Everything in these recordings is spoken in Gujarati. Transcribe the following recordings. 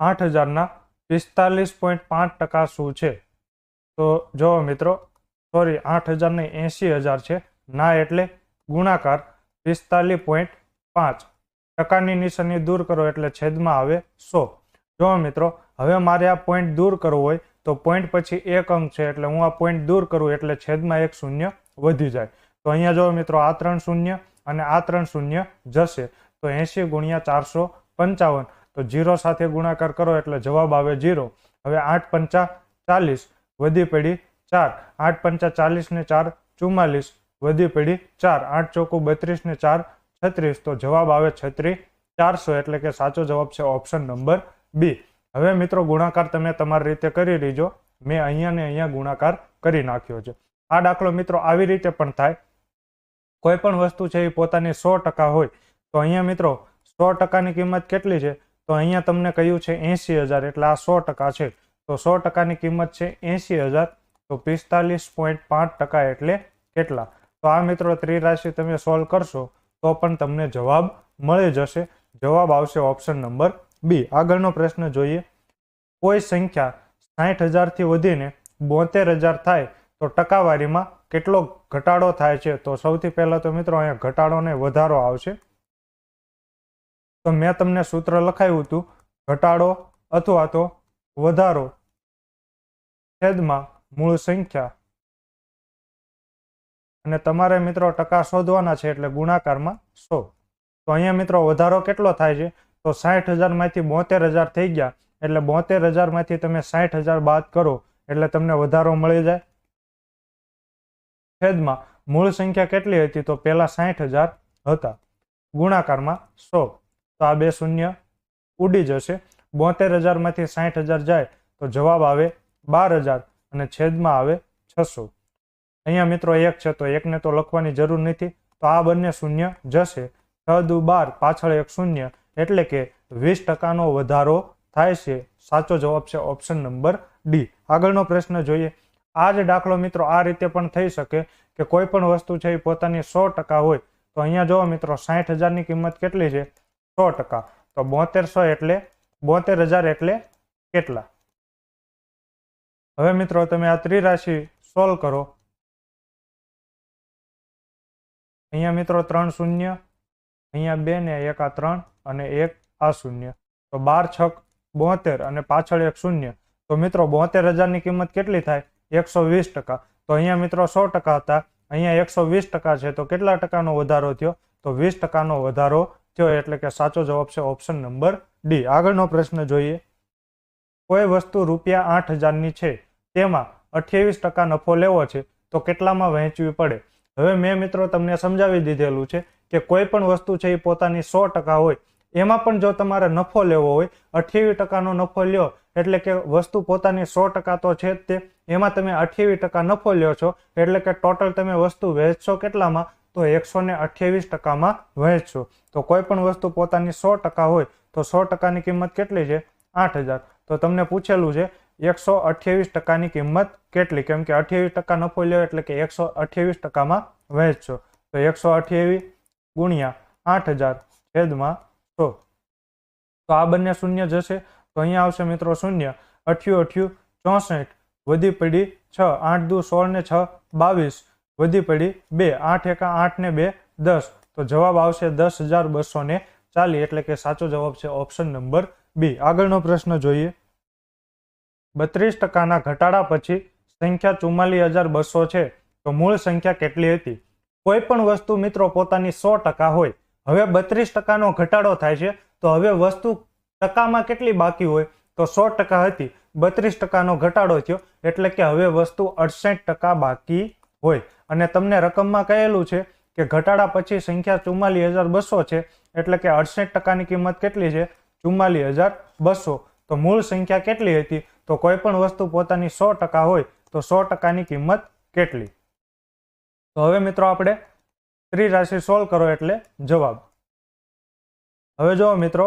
આઠ હજારના પિસ્તાલીસ પોઈન્ટ પાંચ ટકા શું છે? તો જો મિત્રો, સોરી, આઠ હજાર ને એંશી હજાર છે. ના એટલે ગુણાકાર પિસ્તાલીસ પોઈન્ટ પાંચ ટકાની નિશાની દૂર કરો એટલે છેદમાં આવે સો. જો મિત્રો, હવે મારે આ પોઈન્ટ દૂર કરવો હોય તો પોઈન્ટ પછી એક અંક છે એટલે હું આ પોઈન્ટ દૂર કરું એટલે છેદમાં એક શૂન્ય વધી જાય. તો અહીંયા જો મિત્રો, આ ત્રણ શૂન્ય અને આ ત્રણ શૂન્ય જશે. તો એંશી ગુણ્યા ચારસો પંચાવન તો જીરો સાથે ગુણાકાર કરો એટલે જવાબ આવે જીરો. હવે આઠ પંચા ચાલીસ, વધી પડી ચાર. આઠ પંચા ચાલીસ ને ચાર, ચુમ્માલીસ, વધી પડી ચાર. આઠ ચોકું બત્રીસ ને ચાર, છત્રીસ. તો જવાબ આવે છત્રીસ ચારસો, એટલે કે સાચો જવાબ છે ઓપ્શન નંબર બી. હવે મિત્રો ગુણાકાર તમે તમારી રીતે કરી લીજો. મેં અહીંયા ને અહીંયા ગુણાકાર કરી નાખ્યો છે. આ દાખલો મિત્રો આવી રીતે પણ થાય. કોઈ પણ વસ્તુ છે એ પોતાની સો ટકા હોય, તો અહીંયા મિત્રો સો ટકાની કિંમત કેટલી છે? તો અહીંયા તમને કહ્યું છે એંસી હજાર, એટલે આ સો ટકા છે. તો સો ટકાની કિંમત છે એંસી હજાર, તો પિસ્તાલીસ પોઈન્ટ પાંચ ટકા એટલે કેટલા? તો આ મિત્રો ત્રિરાશિ તમે સોલ્વ કરશો, તો પણ તમને જવાબ મળી જશે. જવાબ આવશે ઓપ્શન નંબર બી. આગળનો પ્રશ્ન જોઈએ. કોઈ સંખ્યા સાઠ હજારથી વધીને બોતેર હજાર થાય, તો ટકાવારીમાં કેટલો ઘટાડો થાય છે? તો સૌથી પહેલાં તો મિત્રો અહીંયા ઘટાડો ને વધારો આવશે. તો મેં તમને સૂત્ર લખાયું હતું, ઘટાડો અથવા તો વધારો છેદમાં મૂળ સંખ્યા. અને તમારે મિત્રો ટકા શોધવાના છે એટલે ગુણાકારમાં સો. તો અહીંયા મિત્રો વધારો કેટલો થાય છે? તો સાઠ હજારમાંથી બોતેર હજાર થઈ ગયા. એટલે બોતેર હજારમાંથી તમે સાઠ હજાર બાદ કરો એટલે તમને વધારો મળી જાય. છેદમાં મૂળ સંખ્યા કેટલી હતી? તો પહેલા સાઠ હજાર હતા. ગુણાકારમાં સો. તો આ બે શૂન્ય ઉડી જશે. બોતેર હજારમાંથી સાઠ હજાર જાય તો જવાબ આવે બાર હજાર અને છેદમાં આવે છસો. અહીંયા મિત્રો એક છે તો એકને તો લખવાની જરૂર નથી. તો આ બંને શૂન્ય જશે. છ દુ બાર પાછળ એક શૂન્ય એટલે કે વીસ ટકાનો વધારો થાય છે. સાચો જવાબ છે ઓપ્શન નંબર ડી. આગળનો પ્રશ્ન જોઈએ. આ જ દાખલો મિત્રો આ રીતે પણ થઈ શકે કે કોઈ પણ વસ્તુ છે એ પોતાની સો ટકા હોય. તો અહીંયા જોવો મિત્રો સાઠ હજારની કિંમત કેટલી છે? સો ટકા. તો બોતેરસો એટલે બોતેર હજાર એટલે કેટલા? હવે મિત્રો તમે આ ત્રિરાશિ સોલ્વ કરો. અહીંયા મિત્રો ત્રણ શૂન્ય, અહીંયા બે ને એક આ ત્રણ અને એક આ શૂન્ય. તો બાર છક બોતેર અને પાછળ એક શૂન્ય. તો મિત્રો બોતેર હજારની કિંમત કેટલી થાય? એકસો વીસ ટકા. તો અહીંયા મિત્રો સો ટકા હતા. અહીંયા એકસો વીસ ટકા છે. તો કેટલા ટકાનો વધારો થયો? તો વીસ ટકાનો વધારો થયો એટલે કે સાચો જવાબ છે ઓપ્શન નંબર ડી આગળનો પ્રશ્ન જોઈએ. કોઈ વસ્તુ રૂપિયા આઠ હજારની છે, તેમાં અઠ્યાવીસ ટકા નફો લેવો છે, તો કેટલામાં વહેંચવી પડે? હવે મેં મિત્રો તમને સમજાવી દીધેલું છે કે કોઈ પણ વસ્તુ છે એ પોતાની સો ટકા હોય, એમાં પણ જો તમારે નફો લેવો હોય, અઠ્યાવીસ ટકાનો નફો લ્યો, એટલે કે વસ્તુ પોતાની સો ટકા તો છે જ તે, એમાં તમે અઠ્યાવીસ ટકા નફો લ્યો છો, એટલે કે ટોટલ તમે વસ્તુ વહેંચશો કેટલામાં? તો એકસો ને અઠ્યાવીસ ટકામાં વહેંચશો તો કોઈ પણ વસ્તુ પોતાની સો ટકા હોય, તો સો ટકાની કિંમત કેટલી છે? આઠ હજાર. તો તમને પૂછેલું છે, એકસો અઠ્યાવીસ ટકાની કિંમત કેટલી? કેમ કે અઠ્યાવીસ ટકા નફો લ્યો એટલે કે એકસો અઠ્યાવીસ ટકામાં વહેંચશો તો એકસો અઠ્યાવીસ ગુણ્યા આઠ હજાર છેદમાં સો. તો આ બંને શૂન્ય જશે. તો અહીંયા આવશે મિત્રો શૂન્ય. અઠ્યું અઠ્યું ચોસઠ વધી પડી છ. આઠ દુ સોળ ને છ બાવીસ. વધી પડી. બે, આઠ એકા આઠ ને બે, દસ. તો જવાબ આવશે દસ હજાર બસો ને ચાલી એટલે કે સાચો જવાબ છે ઓપ્શન નંબર બી. આગળનો પ્રશ્ન જોઈએ. બત્રીસ ટકાના ઘટાડા પછી સંખ્યા ચુમ્માલીસ હજાર બસો છે. તો મૂળ સંખ્યા કેટલી હતી? કોઈ પણ વસ્તુ મિત્રો પોતાની સો ટકા હોય. હવે બત્રીસ ટકાનો ઘટાડો થાય છે. તો હવે વસ્તુ ટકામાં કેટલી બાકી હોય? તો સો ટકા હતી. બત્રીસ ટકાનો ઘટાડો થયો. એટલે કે હવે વસ્તુ અડસઠ ટકા બાકી હોય. અને તમને રકમમાં કહેલું છે કે ઘટાડા પછી સંખ્યા ચુમ્માલીસ હજાર બસો છે, એટલે કે અડસઠ ટકાની કિંમત કેટલી છે? ચુમ્માલીસ હજાર બસો. તો મૂળ સંખ્યા કેટલી હતી? તો કોઈ પણ વસ્તુ પોતાની સો ટકા હોય, તો સો ટકાની કિંમત કેટલી? તો હવે મિત્રો આપણે ત્રિરાશિ સોલ્વ કરો એટલે જવાબ. હવે જો મિત્રો,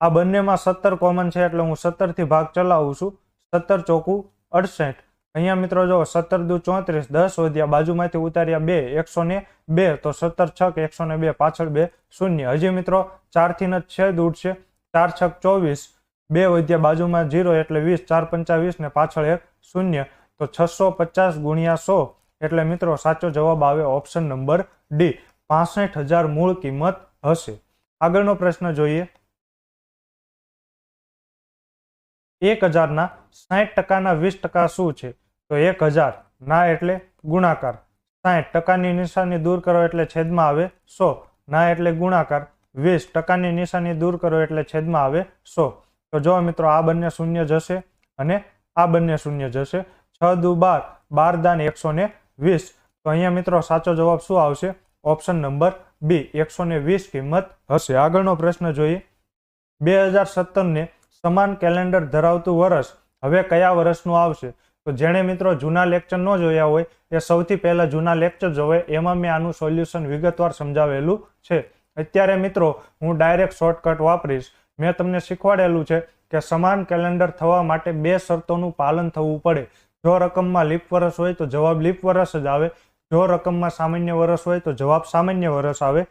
આ બંનેમાં સત્તર કોમન છે, એટલે હું સત્તરથી ભાગ ચલાવું છું. સત્તર ચોકું અડસઠ. અહીંયા મિત્રો જો સત્તર દુ ચોત્રીસ, દસ વધ્યા, બાજુમાંથી ઉતાર્યા બે, એકસો ને બે, તો સત્તર છક, એકસો ને બે, પાછળ બે, શૂન્ય. હજી મિત્રો ચારથી ન છેદ ઉડશે. ચાર છક ચોવીસ, બે વધ્યા, બાજુમાં જીરો એટલે વીસ, ચાર પંચાવીસ ને પાછળ એક, શૂન્ય. તો છસો પચાસ ગુણ્યા સો એટલે મિત્રો સાચો જવાબ આવે ઓપ્શન નંબર ડી. પાસઠ હજાર મૂળ કિંમત હશે. આગળનો પ્રશ્ન જોઈએ. એક હજારના સાઠ ટકાના વીસ ટકા શું છે? તો એક હજાર. ના એટલે ગુણાકાર. સાઠ ટકાની નિશાની દૂર કરો એટલે છેદમાં આવે સો. ના એટલે ગુણાકાર. વીસ ટકાની નિશાની દૂર કરો એટલે છેદમાં આવે સો. તો જો મિત્રો, આ બંને શૂન્ય જશે અને આ બંને શૂન્ય જશે. છ દુ બાર. બાર દાન એકસો ને વીસ. તો અહીંયા મિત્રો સાચો જવાબ શું આવશે? Option number B. એકસો ને વીસ કિંમત હશે. આગળનો પ્રશ્ન જોઈએ. બે હજાર સત્તરને સમાન કેલેન્ડર ધરાવતું વર્ષ હવે કયા વર્ષનું આવશે? તો જેણે મિત્રો જૂના લેક્ચર ન જોયા હોય, એ સૌથી પહેલા જૂના લેક્ચર જોવે. એમાં મેં આનું સોલ્યુશન વિગતવાર સમજાવેલું છે. અત્યારે મિત્રો, હું ડાયરેક્ટ શોર્ટકટ વાપરીશ. મેં તમને શીખવાડેલું છે કે સમાન કેલેન્ડર થવા માટે બે શરતોનું પાલન થવું પડે. જો રકમમાં લીપ વર્ષ હોય તો જવાબ લીપ વર્ષ જ આવે. જો રકમમાં સામાન્ય વર્ષ હોય તો જવાબ સામાન્ય વર્ષ આવે.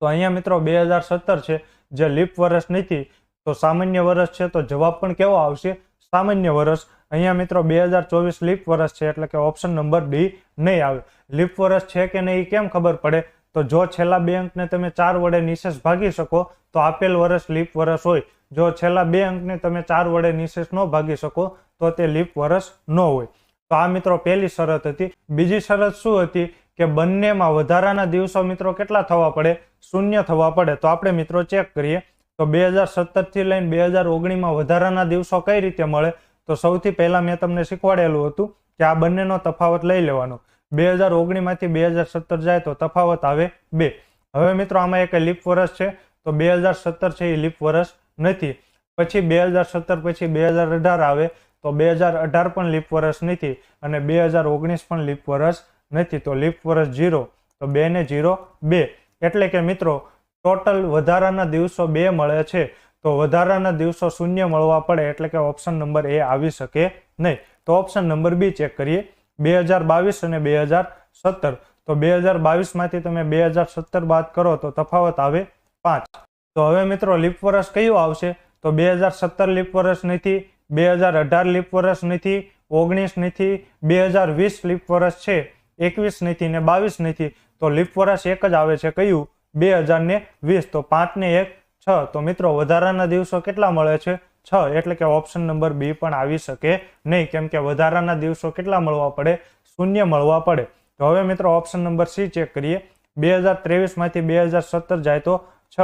તો અહીંયા મિત્રો બે હજાર સત્તર છે, જે લીપ વર્ષ નથી, તો સામાન્ય વર્ષ છે તો જવાબ પણ કેવો આવશે? સામાન્ય વર્ષ. અહીંયા મિત્રો બે ચોવીસ લીપ વર્ષ છે, એટલે કે ઓપ્શન નંબર ડી નહીં આવે લીપ વર્ષ છે કે નહીં કેમ ખબર પડે? તો જો છેલ્લા બે અંકને તમે ચાર વડે નિશેષ ભાગી શકો, તો આપેલ વર્ષ લીપ વર્ષ હોય. જો છેલ્લા બે અંકને તમે ચાર વડે નિશેષ ન ભાગી શકો, તો તે લીપ વર્ષ ન હોય. તો આ મિત્રો પહેલી શરત હતી. બીજી શરત શું હતી કે બંનેમાં વધારાના દિવસો મિત્રો કેટલા થવા પડે? શૂન્ય થવા પડે. તો આપણે મિત્રો ચેક કરીએ. તો બે હજાર સત્તરથી લઈને બે હજાર ઓગણીમાં વધારાના દિવસો કઈ રીતે મળે? તો સૌથી પહેલા મેં તમને શીખવાડેલું હતું કે આ બંનેનો તફાવત લઈ લેવાનો. બે હજાર ઓગણીમાંથી બે હજાર સત્તર જાય તો તફાવત આવે બે. હવે મિત્રો, આમાં એક લીપ વર્ષ છે, તો બે હજાર સત્તર છે એ લીપ વર્ષ નથી. પછી બે હજાર સત્તર, પછી બે હજાર અઢાર આવે, તો બે હજાર અઢાર પણ લીપ વર્ષ નથી અને બે હજાર ઓગણીસ પણ લીપ વર્ષ નથી. તો લીપ વર્ષ જીરો તો બે ને જીરો બે. એટલે કે મિત્રો, ટોટલ વધારાના દિવસો બે મળે છે. તો વધારાના દિવસો શૂન્ય મળવા પડે એટલે કે ઓપ્શન નંબર એ આવી શકે નહીં. તો ઓપ્શન નંબર બી ચેક કરીએ. બે હજાર બાવીસ અને બે હજાર સત્તર. તો બે હજાર બાવીસમાંથી તમે બે હજાર સત્તર બાદ કરો તો તફાવત આવે પાંચ. તો હવે મિત્રો લીપ વર્ષ કયું આવશે? તો બે હજાર સત્તર લીપ વર્ષ નથી બે હજાર અઢાર લીપ વર્ષ નથી, ઓગણીસ નથી બે હજાર વીસ લીપ વર્ષ છે, એકવીસ નથી ને બાવીસ નથી. તો લીપ વર્ષ એક જ આવે છે કયું? બે હજાર ને વીસ. તો પાંચ ને એક છ. તો મિત્રો, વધારાના દિવસો કેટલા મળે છે? છ, એટલે કે ઓપ્શન નંબર બી પણ આવી શકે નહીં, કેમ કે વધારાના દિવસો કેટલા મળવા પડે? શૂન્ય મળવા પડે. તો હવે મિત્રો ઓપ્શન નંબર સી ચેક કરીએ. બે હજાર ત્રેવીસમાંથી બે હજાર સત્તર જાય તો છ.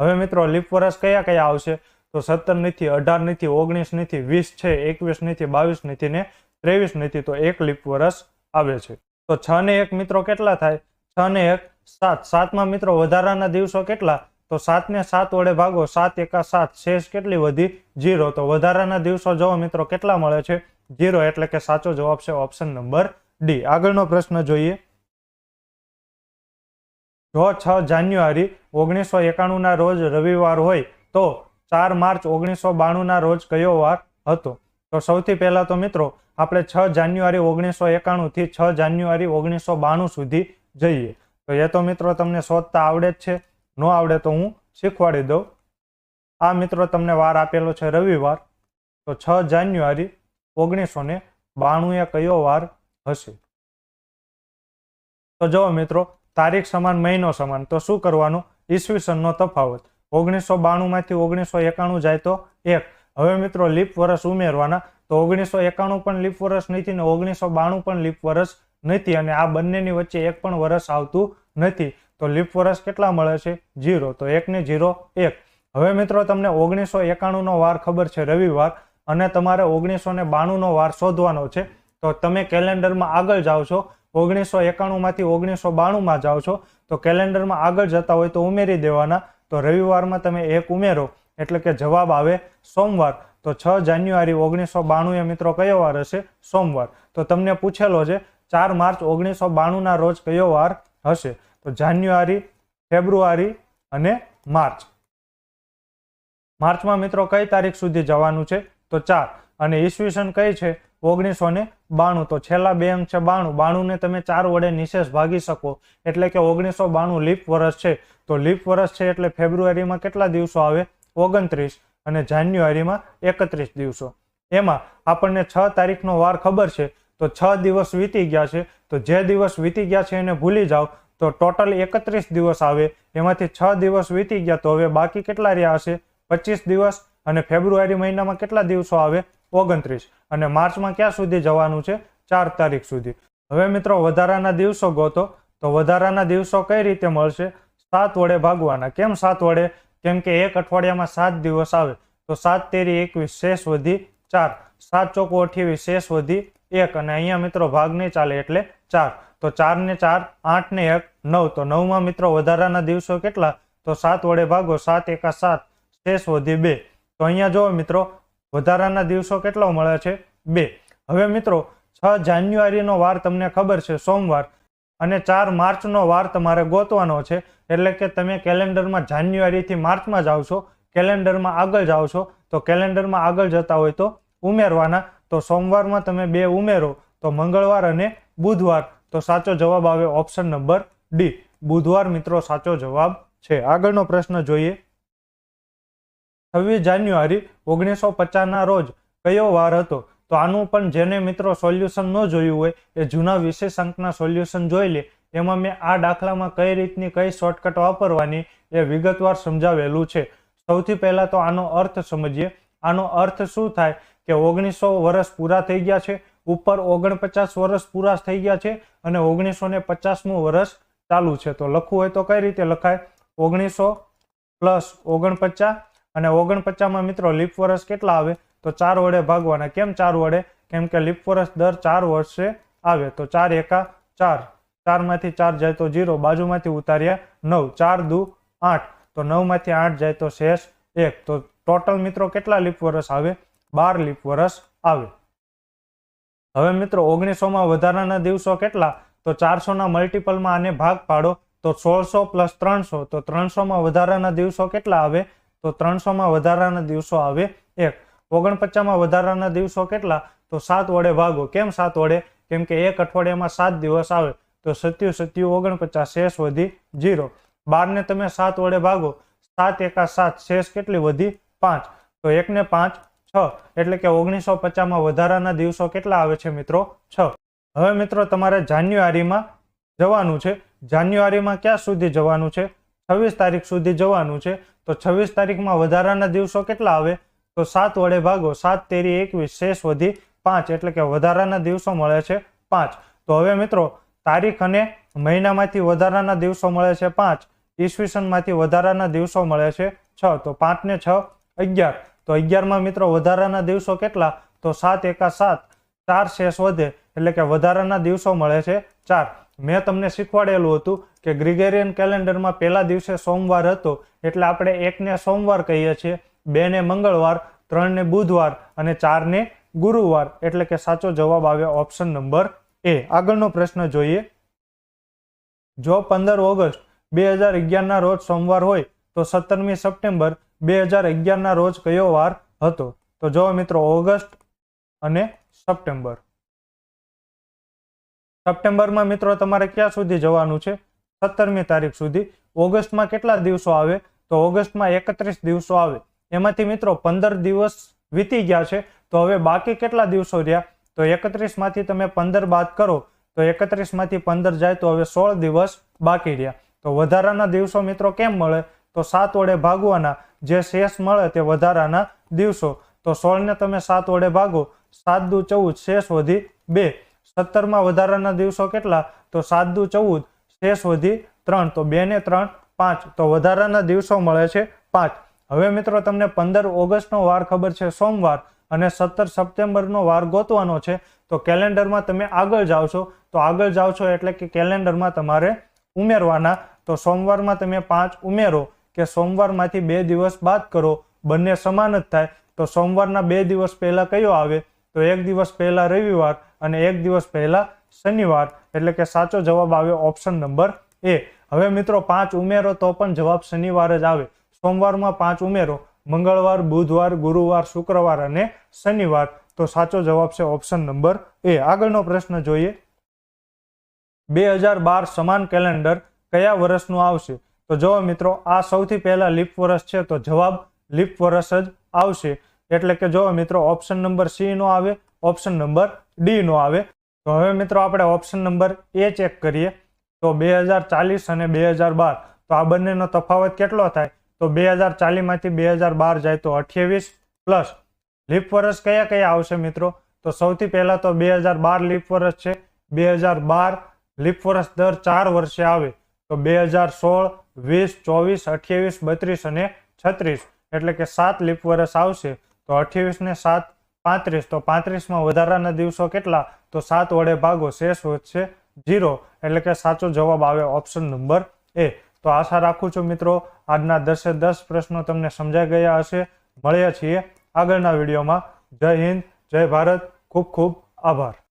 હવે મિત્રો લીપ વર્ષ કયા કયા આવશે? તો સત્તર નથી અઢાર નથી ઓગણીસ નથી વીસ છે એકવીસ નથી બાવીસ નથી ને ત્રેવીસ નથી તો એક લીપ વર્ષ આવે છે. તો છ ને એક મિત્રો કેટલા થાય? છ ને એક સાત. સાતમાં મિત્રો, વધારાના દિવસો કેટલા? તો સાત ને સાત વડે ભાગો, સાત એકા સાત. શેષ કેટલી વધી? જીરો તો વધારાના દિવસો જો મિત્રો, કેટલા મળે છે? જીરો એટલે કે સાચો જવાબ છે ઓપ્શન નંબર ડી. આગળનો પ્રશ્ન જોઈએ. જો છ જાન્યુઆરી ઓગણીસો એકાણું ના રોજ રવિવાર હોય, તો ચાર માર્ચ ઓગણીસો બાણું ના રોજ કયો વાર હતો? તો સૌથી પહેલા તો મિત્રો, આપણે છ જાન્યુઆરી ઓગણીસો એકાણું થી છ જાન્યુઆરી ઓગણીસો બાણું સુધી જઈએ. તો એ તો મિત્રો તમને શોધતા આવડે જ છે. ન આવડે તો હું શીખવાડી દઉં. આ મિત્રો, તમને વાર આપેલો છે રવિવાર, તો છ જાન્યુઆરી ઓગણીસો ને બાણું એ કયો વાર હશે? તો જુઓ મિત્રો, તારીખ સમાન, મહિનો સમાન, તો શું કરવાનું? ઈસવીસનનો તફાવત. ઓગણીસો બાણુંમાંથી ઓગણીસો એકાણું જાય તો એક. હવે મિત્રો, લીપ વર્ષ ઉમેરવાના, તો ઓગણીસો એકાણું પણ લીપ વર્ષ નથી ને ઓગણીસો બાણું પણ લીપ વર્ષ નથી અને આ બંનેની વચ્ચે એક પણ વર્ષ આવતું નથી. તો લીપ વર્ષ કેટલા મળે છે? જીરો તો એક ને જીરો એક. હવે મિત્રો તમને ઓગણીસો એકાણુંનો વાર ખબર છે રવિવાર અને તમારે ઓગણીસો ને બાણુંનો વાર શોધવાનો છે. તો તમે કેલેન્ડરમાં આગળ જાઓ છો. ઓગણીસો એકાણુંમાંથી ઓગણીસો બાણુંમાં જાઓ છો. તો કેલેન્ડરમાં આગળ જતા હોય તો ઉમેરી દેવાના. તો રવિવારમાં તમે એક ઉમેરો. એટલે કે જવાબ આવે સોમવાર. તો છ જાન્યુઆરી ઓગણીસો બાણું એ મિત્રો કયો વાર હશે? સોમવાર. તો તમને પૂછેલો છે, ચાર માર્ચ ઓગણીસો બાણુંના રોજ કયો વાર હશે? તો જાન્યુઆરી, ફેબ્રુઆરી અને માર્ચ. માર્ચમાં મિત્રો કઈ તારીખ સુધી જવાનું છે? તો ચાર. અને ઈસવીસન કઈ છે? ઓગણીસો ને બાણું. તો છેલ્લા બે અંક છે બાણું. બાણુંને તમે ચાર વડે નિશેષ ભાગી શકો. એટલે કે ઓગણીસો બાણું લીપ વર્ષ છે. તો લીપ વર્ષ છે એટલે ફેબ્રુઆરીમાં કેટલા દિવસો આવે? ઓગણત્રીસ. અને જાન્યુઆરીમાં એકત્રીસ દિવસો. એમાં આપણને છ તારીખનો વાર ખબર છે. તો છ દિવસ વીતી ગયા છે. તો જે દિવસ વીતી ગયા છે એને ભૂલી જાઓ. તો ટોટલ એકત્રીસ દિવસ આવે. એમાંથી છ દિવસ વીતી ગયા તો હવે બાકી કેટલા રહ્યા હશે? પચીસ દિવસ અને ફેબ્રુઆરી મહિનામાં કેટલા દિવસો આવે? ઓગણત્રીસ. અને માર્ચમાં ક્યાં સુધી જવાનું છે? ચાર તારીખ સુધી. હવે મિત્રો વધારાના દિવસો ગોતો. તો વધારાના દિવસો કઈ રીતે મળશે? સાત વડે ભાગવાના. કેમ સાત વડે? કેમ કે એક અઠવાડિયામાં સાત દિવસ આવે. તો સાત તેરી એકવીસ શેષ વધી ચાર. સાત ચોકો અઠ્યાવીસ શેષ વધી એક અને અહીંયા મિત્રો ભાગ નહીં ચાલે એટલે ચાર. તો ચાર ને ચાર, આઠ ને એક, નવ. તો નવમાં મિત્રો વધારાના દિવસો કેટલા? તો સાત વડે ભાગો, સાત એકા સાત, શેષ વધી બે. તો અહીંયા જુઓ મિત્રો, વધારાના દિવસો કેટલો મળે છે? બે. હવે મિત્રો, છ જાન્યુઆરીનો વાર તમને ખબર છે, સોમવાર. અને ચાર માર્ચનો વાર તમારે ગોતવાનો છે, એટલે કે તમે કેલેન્ડરમાં જાન્યુઆરીથી માર્ચમાં જાઓ છો કેલેન્ડરમાં આગળ જાઓ છો, તો કેલેન્ડરમાં આગળ જતા હોય તો ઉમેરવાના. તો સોમવારમાં તમે બે ઉમેરો, તો મંગળવાર અને બુધવાર. તો સાચો જવાબ આવે ઓપ્શન નંબર ડી બુધવાર મિત્રો સાચો જવાબ છે. આગળનો પ્રશ્ન જોઈએ. છવ્વીસ જાન્યુઆરી, ઓગણીસો પચાસના રોજ કયો વાર હતો? તો આનું પણ જેને મિત્રો સોલ્યુશન ન જોયું હોય, એ જૂના વિશેષાંકના સોલ્યુશન જોઈ લે. એમાં મેં આ દાખલામાં કઈ રીતની કઈ શોર્ટકટ વાપરવાની એ વિગતવાર સમજાવેલું છે. સૌથી પહેલાં તો આનો અર્થ સમજીએ. આનો અર્થ શું થાય? કે ઓગણીસો વર્ષ પૂરા થઈ ગયા છે, ઉપર ઓગણપચાસ વર્ષ પૂરા થઈ ગયા છે અને ઓગણીસો ને પચાસમું વર્ષ ચાલુ છે. તો લખવું હોય તો કઈ રીતે લખાય? ઓગણીસો પ્લસ ઓગણપચાસ અને ઓગણપચાસમાં મિત્રો લીપ વર્ષ કેટલા આવે? તો ચાર વડે ભાગવાના. કેમ ચાર વડે? કેમ કે લીપ વર્ષ દર ચાર વર્ષે આવે. તો ચાર એકા ચાર. ચારમાંથી ચાર જાય તો જીરો. બાજુમાંથી ઉતાર્યા નવ. ચાર દુ આઠ. તો નવમાંથી આઠ જાય તો શેષ એક. તો ટોટલ મિત્રો કેટલા લીપ વર્ષ આવે? બાર લીપ વર્ષ આવે. હવે મિત્રો, ઓગણીસોમાં વધારાના દિવસો કેટલા? તો ચારસોના મલ્ટિપલમાં આને ભાગ પાડો, તો સોળસો પ્લસ ત્રણસો, તો ત્રણસોમાં વધારાના દિવસો કેટલા આવે? તો ત્રણસોમાં વધારાના દિવસો આવે એક. ઓગણપચાસમાં વધારાના દિવસો કેટલા? તો સાત વડે ભાગો. કેમ સાત વડે? કેમ કે એક અઠવાડિયામાં સાત દિવસ આવે. તો સત્યુ સત્યુ ઓગણપચાસ, શેષ વધી જીરો. બારને તમે સાત વડે ભાગો. સાત એકા સાત, શેષ કેટલી વધી? પાંચ. તો એકને પાંચ છ. એટલે કે ઓગણીસો પચાસમાં વધારાના દિવસો કેટલા આવે છે મિત્રો? છ. હવે મિત્રો તમારે જાન્યુઆરીમાં જવાનું છે. જાન્યુઆરીમાં ક્યાં સુધી જવાનું છે? છવ્વીસ તારીખ સુધી જવાનું છે. તો છવ્વીસ તારીખમાં વધારાના દિવસો કેટલા આવે? તો સાત વડે ભાગો. સાત તેરી એકવીસ, શેષ વધી પાંચ. એટલે કે વધારાના દિવસો મળે છે પાંચ. તો હવે મિત્રો, તારીખ અને મહિનામાંથી વધારાના દિવસો મળે છે પાંચ. ઈસવીસનમાંથી વધારાના દિવસો મળે છે છ. તો પાંચ ને છ, અગિયાર. તો અગિયારમાં મિત્રો, વધારાના દિવસો કેટલા? તો સાત એકા સાત, ચાર શેષ વધે, એટલે કે વધારાના દિવસો મળે છે ચાર. મેં તમને શીખવાડેલું હતું કે ગ્રિગેરિયન કેલેન્ડરમાં પહેલા દિવસે સોમવાર હતો, એટલે આપણે એકને સોમવાર કહીએ છીએ, બેને મંગળવાર, ત્રણને બુધવાર અને ચારને ગુરુવાર, એટલે કે સાચો જવાબ આવ્યો ઓપ્શન નંબર એ. આગળનો પ્રશ્ન જોઈએ. જો પંદર ઓગસ્ટ બે હજાર અગિયારના રોજ સોમવાર હોય, તો સત્તરમી સપ્ટેમ્બર બે હજાર અગિયારના રોજ કયો વાર હતો? તો જો મિત્રો, ઓગસ્ટ અને સપ્ટેમ્બર. સપ્ટેમ્બરમાં મિત્રો તમારે ક્યાં સુધી જવાનું છે? સત્તરમી તારીખ સુધી. ઓગસ્ટમાં કેટલા દિવસો આવે? તો ઓગસ્ટમાં એકત્રીસ દિવસો આવે. એમાંથી મિત્રો પંદર દિવસ વીતી ગયા છે. તો હવે બાકી કેટલા દિવસો રહ્યા? તો એકત્રીસમાંથી તમે પંદર બાદ કરો. તો એકત્રીસમાંથી પંદર જાય તો હવે સોળ દિવસ બાકી રહ્યા. તો વધારાના દિવસો મિત્રો કેમ મળે? તો સાત વડે ભાગવાના. જે શેષ મળે તે વધારાના દિવસો. તો સોળને તમે સાત વડે ભાગો. સાત દુ ચૌદ, શેષ વધી બે. સત્તરમાં વધારાના દિવસો કેટલા? તો સાત દુ ચૌદ, શેષ વધી ત્રણ. તો બે ને ત્રણ, પાંચ. તો વધારાના દિવસો મળે છે પાંચ. હવે મિત્રો તમને પંદર ઓગસ્ટનો વાર ખબર છે સોમવાર અને સત્તર સપ્ટેમ્બરનો વાર ગોતવાનો છે. તો કેલેન્ડરમાં તમે આગળ જાઓ છો. તો આગળ જાઓ છો એટલે કે કેલેન્ડરમાં તમારે ઉમેરવાના. તો સોમવારમાં તમે પાંચ ઉમેરો. કે સોમવારમાંથી બે દિવસ બાદ કરો, બંને સમાન જ થાય. તો સોમવારના બે દિવસ પહેલાં કયો આવે? તો એક દિવસ પહેલાં રવિવાર અને એક દિવસ પહેલાં શનિવાર. એટલે કે સાચો જવાબ આવે ઓપ્શન નંબર એ. હવે મિત્રો, પાંચ ઉમેરો તો પણ જવાબ શનિવાર જ આવે. સોમવારમાં પાંચ ઉમેરો. મંગળવાર, બુધવાર, ગુરુવાર, શુક્રવાર અને શનિવાર. તો સાચો જવાબ છે ઓપ્શન નંબર એ. આગળનો પ્રશ્ન જોઈએ. બે હજાર બાર સમાન કેલેન્ડર કયા વર્ષનું આવશે? તો જો મિત્રો, આ સૌથી પહેલા લીપ વર્ષ છે, તો જવાબ લીપ વર્ષ જ આવશે. એટલે કે જો મિત્રો, ઓપ્શન નંબર સી નો આવે, ઓપ્શન નંબર ડી નો આવે. તો હવે મિત્રો, આપણે ઓપ્શન નંબર એ ચેક કરીએ. તો બે હજાર ચાલીસ અને બે હજાર બાર. તો આ બંનેનો તફાવત કેટલો થાય? તો બે હજાર ચાલીસમાંથી બે હજાર બાર જાય તો અઠ્યાવીસ પ્લસ. લીપ વર્ષ કયા કયા આવશે મિત્રો? તો સૌથી પહેલા તો બે હજાર બાર લીપ વર્ષ છે, બે હજાર બાર લીપ વર્ષ દર ચાર વર્ષે આવે. તો બે હજાર સોળ વીસ, ચોવીસ, અઠ્યાવીસ, બત્રીસ અને છત્રીસ. એટલે કે સાત લીપ વર્ષ આવશે, તો અઠ્યાવીસ ને સાત પાંત્રીસ. તો પાંત્રીસમાં વધારાના દિવસો કેટલા? તો સાત વડે ભાગો, શેષ વધશે જીરો એટલે કે સાચો જવાબ આવે ઓપ્શન નંબર એ. તો આશા રાખું છું મિત્રો, આજના દસે દસ પ્રશ્નો તમને સમજાઈ ગયા હશે. મળ્યા છીએ આગળના વિડીયોમાં. જય હિન્દ, જય ભારત. ખૂબ ખૂબ આભાર.